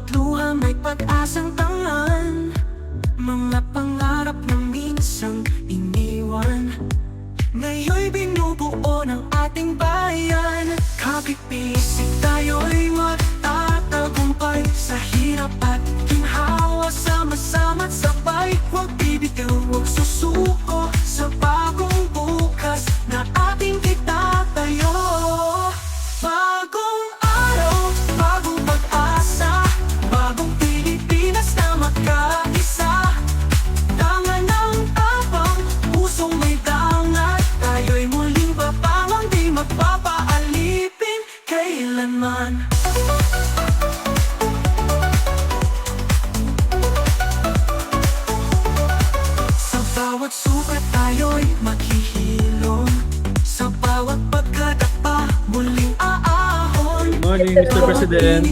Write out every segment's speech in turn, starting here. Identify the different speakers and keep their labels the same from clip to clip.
Speaker 1: bawat luha may pag-asang tangan Mga pangarap na minsang iniwan. Ngayon'y binubuo ng ating bayan. Kapipisik tayo'y magtatagumpay Sa hirap at ginhawa. Sama-sama't sabay Huwag bibitaw, huwag
Speaker 2: Morning, Mr. President.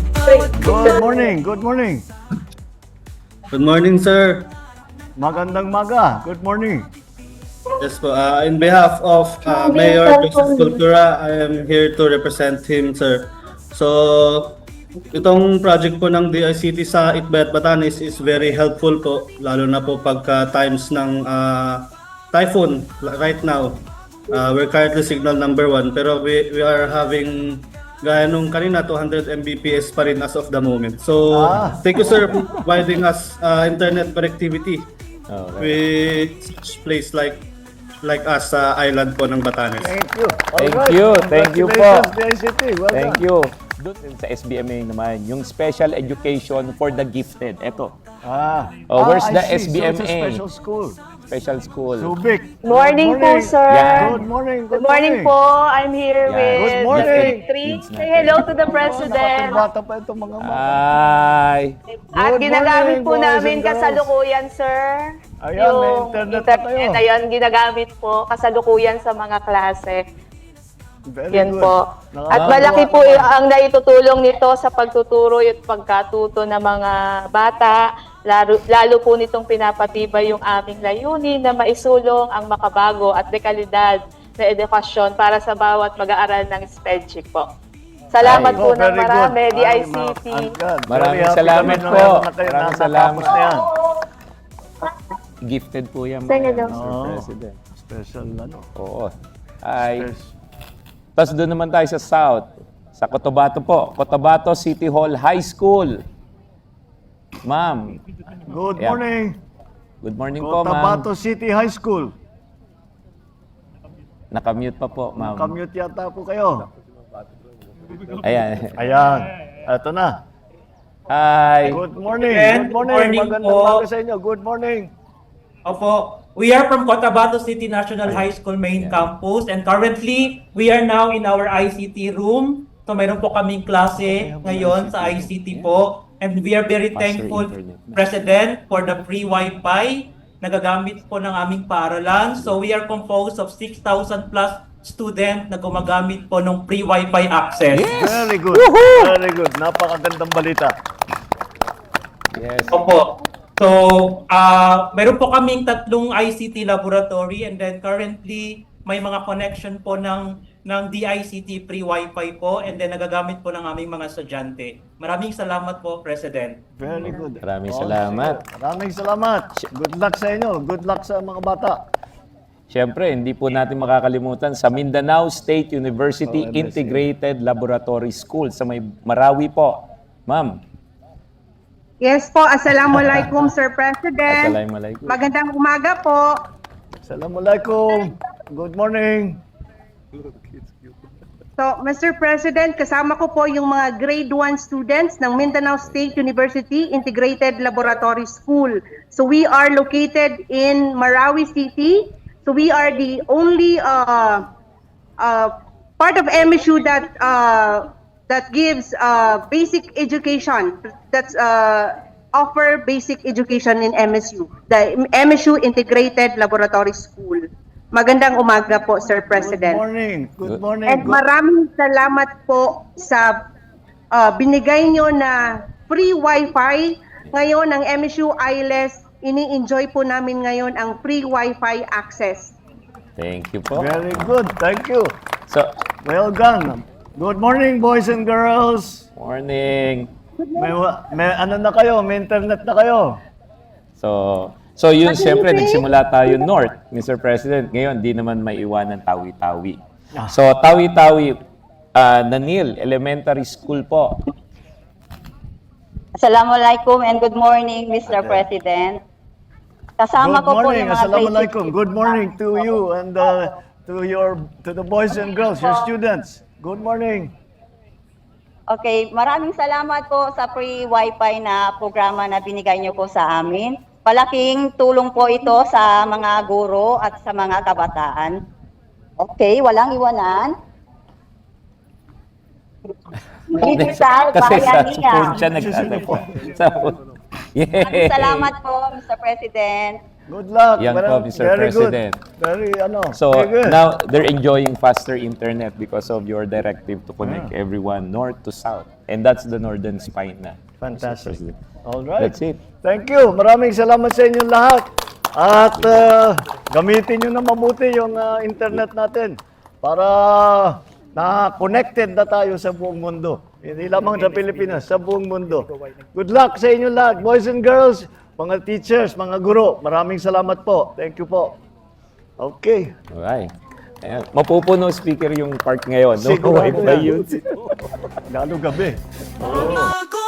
Speaker 3: Good morning, good morning.
Speaker 2: Good morning, sir.
Speaker 3: Magandang maga. Good morning.
Speaker 2: Yes po, uh, in behalf of uh, Mayor Joseph Cultura, I am here to represent him, sir. So, itong project po ng DICT sa Itbayat Batanes is very helpful po, lalo na po pagka times ng uh, typhoon right now. Uh, we're currently signal number one, pero we, we are having gaya nung kanina 200 Mbps pa rin as of the moment. So,
Speaker 3: Ah.
Speaker 2: thank you sir for providing us uh, internet connectivity
Speaker 3: Okay.
Speaker 2: with such place like like us sa island po ng Batanes.
Speaker 3: Thank you.
Speaker 4: Thank
Speaker 3: Alright.
Speaker 4: you, thank you po.
Speaker 3: Well
Speaker 4: Thank
Speaker 3: done.
Speaker 4: you. Doon sa SBMA naman, yung special education for the gifted. Eto,
Speaker 3: Ah.
Speaker 4: Oh, where's
Speaker 3: ah,
Speaker 4: the
Speaker 3: I see. So it's a
Speaker 4: SBMA?
Speaker 3: special school.
Speaker 4: Special school.
Speaker 3: Subic.
Speaker 5: Morning,
Speaker 3: Good
Speaker 5: po, sir.
Speaker 4: Yeah.
Speaker 3: Good morning.
Speaker 5: Good morning po. I'm here
Speaker 4: Yeah.
Speaker 5: with
Speaker 3: Good morning.
Speaker 5: Three.
Speaker 4: Kids
Speaker 5: Say hello to the
Speaker 3: Oh,
Speaker 5: President.
Speaker 3: Nakapagбata pa itong mga mga.
Speaker 4: Ay,
Speaker 5: At
Speaker 3: Good
Speaker 5: ginagamit
Speaker 3: morning,
Speaker 5: po
Speaker 3: boys
Speaker 5: namin
Speaker 3: girls.
Speaker 5: kasalukuyan, sir.
Speaker 3: Ayan, may internet na kayo.
Speaker 5: Ayan, ginagamit po kasalukuyan sa mga klase.
Speaker 3: Very
Speaker 5: Yan
Speaker 3: good.
Speaker 5: po.
Speaker 3: Nakakatuwa
Speaker 5: At malaki po
Speaker 3: naman.
Speaker 5: ang naitutulong nito sa pagtuturo at pagkatuto ng mga bata. Lalo, lalo po nitong pinapatibay yung aming layunin na maisulong ang makabago at dekalidad na edukasyon para sa bawat mag-aaral ng SPEDCHIC po. Salamat
Speaker 4: Ay,
Speaker 5: po
Speaker 3: Oh,
Speaker 5: ng
Speaker 3: good.
Speaker 5: marami,
Speaker 3: Ay,
Speaker 5: DICT.
Speaker 4: Maraming salamat po. Maraming salamat.
Speaker 3: yan.
Speaker 4: gifted po yan. Mr.
Speaker 3: Oo.
Speaker 4: President.
Speaker 3: Special ano.
Speaker 4: Oo. Ay, tapos doon naman tayo sa South. Sa Cotabato po. Cotabato City Hall High School. Ma'am,
Speaker 3: Good
Speaker 4: Yeah.
Speaker 3: morning.
Speaker 4: good morning po, ma'am.
Speaker 3: Cotabato City High School.
Speaker 4: Nakamute pa po, ma'am.
Speaker 3: Commute yata po kayo.
Speaker 4: Ayan.
Speaker 3: Ayan. Ito na.
Speaker 4: Hi.
Speaker 3: Good morning. Good morning.
Speaker 6: morning
Speaker 3: Magandang
Speaker 6: po.
Speaker 3: umaga sa inyo. Good morning.
Speaker 6: Opo. We are from Cotabato City National High School main campus and currently we are now in our ICT room. So mayroon po kaming klase ngayon sa ICT po and we are very
Speaker 4: Faster
Speaker 6: thankful
Speaker 4: internet.
Speaker 6: President for the free Wi-Fi na gagamit po ng aming paaralan. So we are composed of 6,000 plus student na gumagamit po ng free Wi-Fi access.
Speaker 3: Very good. Very good. Napakagandang balita.
Speaker 4: Yes.
Speaker 6: Opo. So, ah meron po kaming tatlong ICT laboratory and then currently may mga connection po ng ng DICT free Wi-Fi po and then nagagamit po ng aming mga estudyante. Maraming salamat po, President.
Speaker 3: Very good.
Speaker 4: Maraming
Speaker 3: Oh,
Speaker 4: salamat.
Speaker 3: Maraming salamat. Good luck sa inyo. Good luck sa mga bata.
Speaker 4: Siyempre, hindi po natin makakalimutan sa Mindanao State University
Speaker 3: Oh.
Speaker 4: Integrated Laboratory School sa may Marawi po. Ma'am,
Speaker 7: Yes po, Assalamualaikum Sir President.
Speaker 4: assalamualaikum.
Speaker 7: Magandang umaga po.
Speaker 3: Assalamualaikum. Good morning.
Speaker 7: So, Mr. President, kasama ko po yung mga grade 1 students ng Mindanao State University Integrated Laboratory School. So, we are located in Marawi City. So, we are the only uh, uh, part of MSU that uh, that gives uh, basic education. That's uh, offer basic education in MSU, the MSU Integrated Laboratory School. Magandang umaga po, Sir
Speaker 3: Good
Speaker 7: President.
Speaker 3: morning. Good morning.
Speaker 7: And
Speaker 3: Good-
Speaker 7: maraming salamat po sa uh, binigay nyo na free wifi. Ngayon, ang MSU ILS, ini-enjoy po namin ngayon ang free wifi access.
Speaker 4: Thank you po.
Speaker 3: Very good. Thank you.
Speaker 4: So,
Speaker 3: Well done. Good morning, boys and girls.
Speaker 4: morning.
Speaker 3: May, wa- may ano na kayo, may internet na kayo.
Speaker 4: So, so yun, siyempre, nagsimula tayo north, Mr. President. Ngayon, di naman may iwanan Tawi-Tawi. So, Tawi-Tawi, ah, Nanil Elementary School po.
Speaker 8: Assalamualaikum and good morning, Mr. President. Kasama
Speaker 3: Good
Speaker 8: ko po
Speaker 3: morning.
Speaker 8: yung mga grade
Speaker 3: Assalamualaikum. Good morning to you and uh, to your to the boys and girls, your students. Good morning.
Speaker 8: Okay, maraming salamat po sa free wifi na programa na binigay niyo po sa amin. Palaking tulong po ito sa mga guro at sa mga kabataan. Okay, walang iwanan. Digital
Speaker 4: Kasi sa phone siya nag-ano po. Sa phone.
Speaker 8: Maraming
Speaker 4: Yeah.
Speaker 8: salamat po, Mr. President.
Speaker 3: Good luck.
Speaker 4: Yan po, Mr.
Speaker 3: Very
Speaker 4: President.
Speaker 3: good. Very ano.
Speaker 4: So
Speaker 3: very good.
Speaker 4: now they're enjoying faster internet because of your directive to connect everyone north to south. And that's the northern spine na.
Speaker 3: Fantastic. All right.
Speaker 4: That's it.
Speaker 3: Thank you. Maraming salamat sa inyong lahat. At uh, gamitin nyo na mabuti yung uh, internet natin para na connected na tayo sa buong mundo. Hindi lamang sa Pilipinas, sa buong mundo. Good luck sa inyong lahat, boys and girls, mga teachers, mga guro. Maraming salamat po. Thank you po. Okay.
Speaker 4: Alright. Ayan. Mapupuno speaker yung park ngayon. No?
Speaker 3: Sigurado
Speaker 4: Wi-Fi
Speaker 3: yan.
Speaker 4: yun.
Speaker 3: Lalo gabi.
Speaker 1: Bagong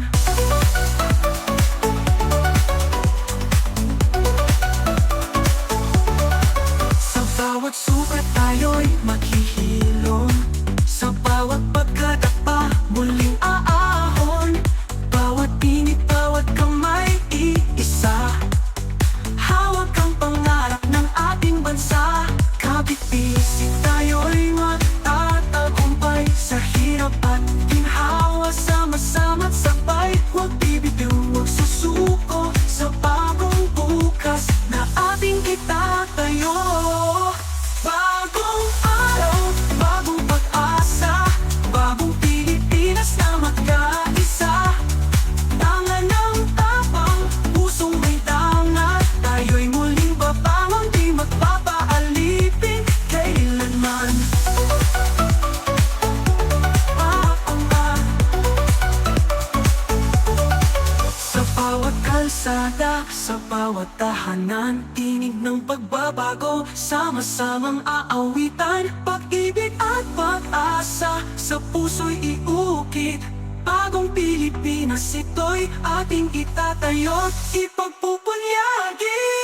Speaker 1: bawat tahanan Tinig ng pagbabago, sama-samang aawitan Pag-ibig at pag-asa, sa puso'y iukit. Bagong Pilipinas ito'y ating itatayo't ipagpupunyagi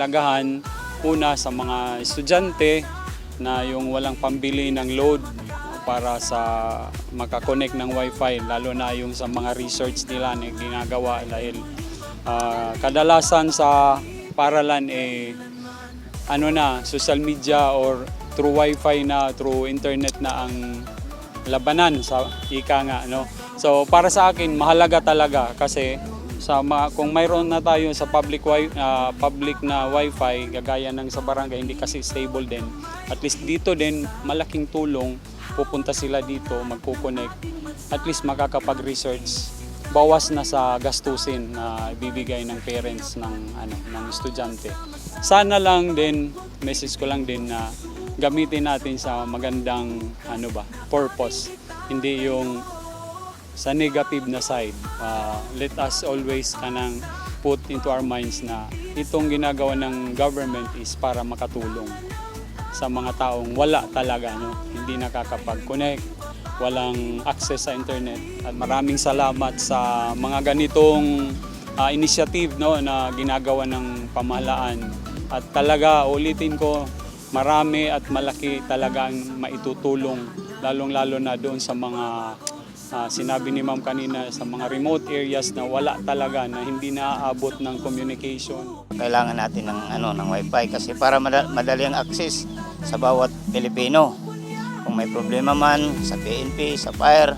Speaker 9: kahalagahan una sa mga estudyante na yung walang pambili ng load para sa makakonect ng wifi lalo na yung sa mga research nila na ginagawa dahil ah, kadalasan sa paralan eh ano na social media or through wifi na through internet na ang labanan sa ika nga no so para sa akin mahalaga talaga kasi sa mga, kung mayroon na tayo sa public wi- ah, public na wifi gagaya ng sa barangay hindi kasi stable din. At least dito din malaking tulong pupunta sila dito magko-connect. At least makakapag-research. Bawas na sa gastusin na ibibigay ng parents ng ano ng estudyante. Sana lang din message ko lang din na gamitin natin sa magandang ano ba purpose. Hindi yung sa negative na side. Uh, let us always kanang put into our minds na itong ginagawa ng government is para makatulong sa mga taong wala talaga, no? hindi nakakapag-connect, walang access sa internet. At maraming salamat sa mga ganitong ah, initiative no na ginagawa ng pamahalaan at talaga ulitin ko marami at malaki talaga ang maitutulong lalong-lalo na doon sa mga ah, sinabi ni Ma'am kanina sa mga remote areas na wala talaga na hindi naaabot ng communication.
Speaker 10: kailangan natin ng ano ng wifi kasi para mada- madali ang access sa bawat Pilipino. Kung may problema man sa PNP, sa fire,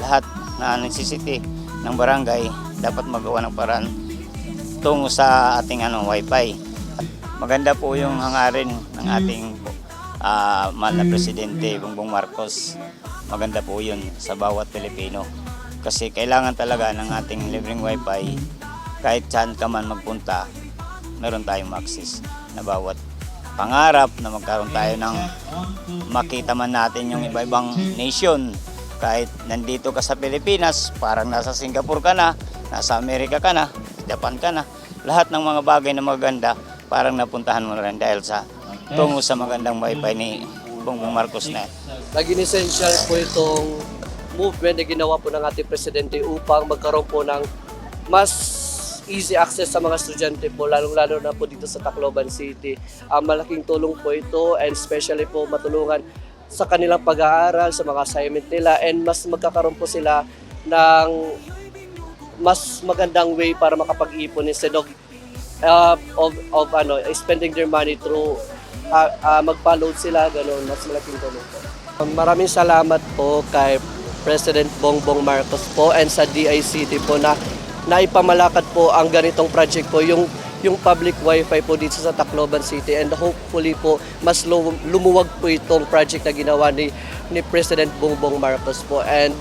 Speaker 10: lahat na necessity ng barangay dapat magawa ng paraan tungo sa ating ano wifi. At maganda po yung hangarin ng ating ah, mahal na presidente Bongbong Marcos. Maganda po yun sa bawat Pilipino. Kasi kailangan talaga ng ating libreng wifi kahit saan ka man magpunta, meron tayong access na bawat pangarap na magkaroon tayo ng makita man natin yung iba-ibang nation. Kahit nandito ka sa Pilipinas, parang nasa Singapore ka na, nasa Amerika ka na, Japan ka na. Lahat ng mga bagay na maganda, parang napuntahan mo na rin dahil sa tungo sa magandang wifi ni Bongbong Marcos na.
Speaker 11: Naging essential po itong movement na ginawa po ng ating presidente upang magkaroon po ng mas easy access sa mga estudyante po, lalong-lalo na po dito sa Tacloban City. Ang malaking tulong po ito and especially po matulungan sa kanilang pag-aaral, sa mga assignment nila and mas magkakaroon po sila ng mas magandang way para makapag-ipon instead of uh, of, of ano, spending their money through uh, uh, mag-load sila, ganun, mas malaking tulong po. Maraming salamat po kay President Bongbong Marcos po and sa DICT po na naipamalakad po ang ganitong project po, yung yung public wifi po dito sa Tacloban City and hopefully po mas lu- lumuwag po itong project na ginawa ni ni President Bongbong Marcos po and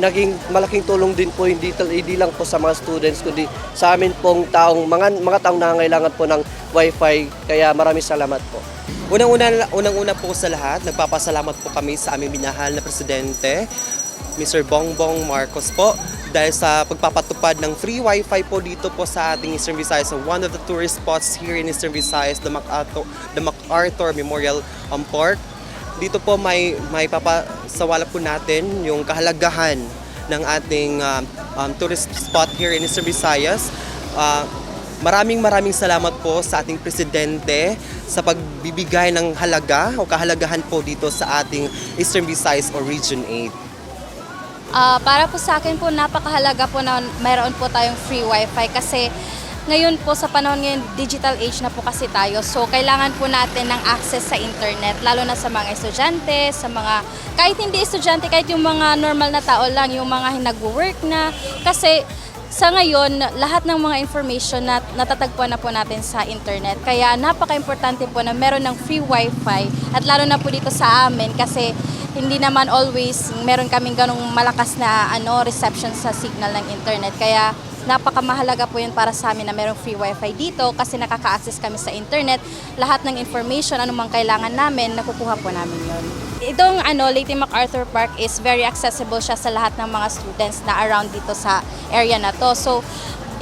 Speaker 11: naging malaking tulong din po hindi, hindi lang po sa mga students kundi sa amin pong taong mga mga taong nangangailangan po ng wifi kaya maraming salamat po.
Speaker 12: Unang-una, unang-una po sa lahat, nagpapasalamat po kami sa aming minahal na presidente, Mr. Bongbong Marcos po, dahil sa pagpapatupad ng free wifi po dito po sa ating Eastern Visayas. So one of the tourist spots here in Eastern Visayas, the MacArthur, the MacArthur Memorial um, Park. Dito po may may papasawala po natin yung kahalagahan ng ating um, um, tourist spot here in Eastern Visayas. Ah, Maraming maraming salamat po sa ating presidente sa pagbibigay ng halaga o kahalagahan po dito sa ating Eastern Visayas o Region 8.
Speaker 13: Ah, para po sa akin po, napakahalaga po na mayroon po tayong free wifi kasi ngayon po sa panahon ngayon, digital age na po kasi tayo. So, kailangan po natin ng access sa internet, lalo na sa mga estudyante, sa mga, kahit hindi estudyante, kahit yung mga normal na tao lang, yung mga nag-work na. Kasi sa ngayon, lahat ng mga information na natatagpuan na po natin sa internet. Kaya napaka-importante po na meron ng free wifi at lalo na po dito sa amin kasi hindi naman always meron kaming ganong malakas na ano reception sa signal ng internet. Kaya napakamahalaga po yun para sa amin na merong free wifi dito kasi nakaka-access kami sa internet. Lahat ng information, anumang kailangan namin, nakukuha po namin yun. Itong ano, Leyte MacArthur Park is very accessible siya sa lahat ng mga students na around dito sa area na to. So,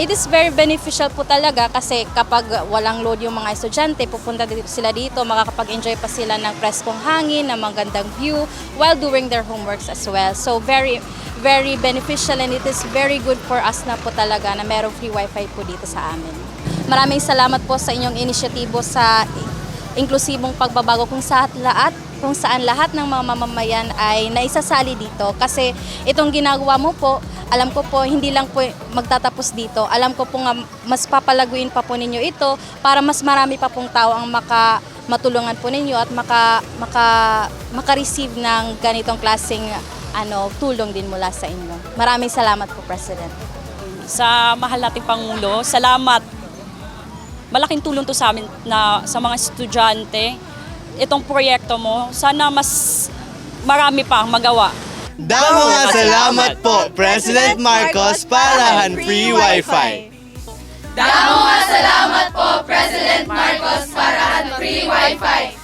Speaker 13: it is very beneficial po talaga kasi kapag walang load yung mga estudyante, pupunta sila dito, makakapag-enjoy pa sila ng preskong hangin, ng magandang view while doing their homeworks as well. So, very very beneficial and it is very good for us na po talaga na merong free wifi po dito sa amin. Maraming salamat po sa inyong inisyatibo sa inklusibong pagbabago kung sa lahat kung saan lahat ng mga mamamayan ay naisasali dito kasi itong ginagawa mo po alam ko po hindi lang po magtatapos dito alam ko po nga mas papalaguin pa po ninyo ito para mas marami pa pong tao ang maka matulungan po ninyo at maka maka maka-receive ng ganitong klaseng ano tulong din mula sa inyo. Maraming salamat po President.
Speaker 14: sa mahal nating Pangulo. Salamat. Malaking tulong to sa amin na sa mga estudyante. Itong proyekto mo, sana mas marami pa ang magawa.
Speaker 12: Damo nga salamat po, President Marcos, parahan free wifi.
Speaker 13: Damo nga salamat po President Marcos para free wifi.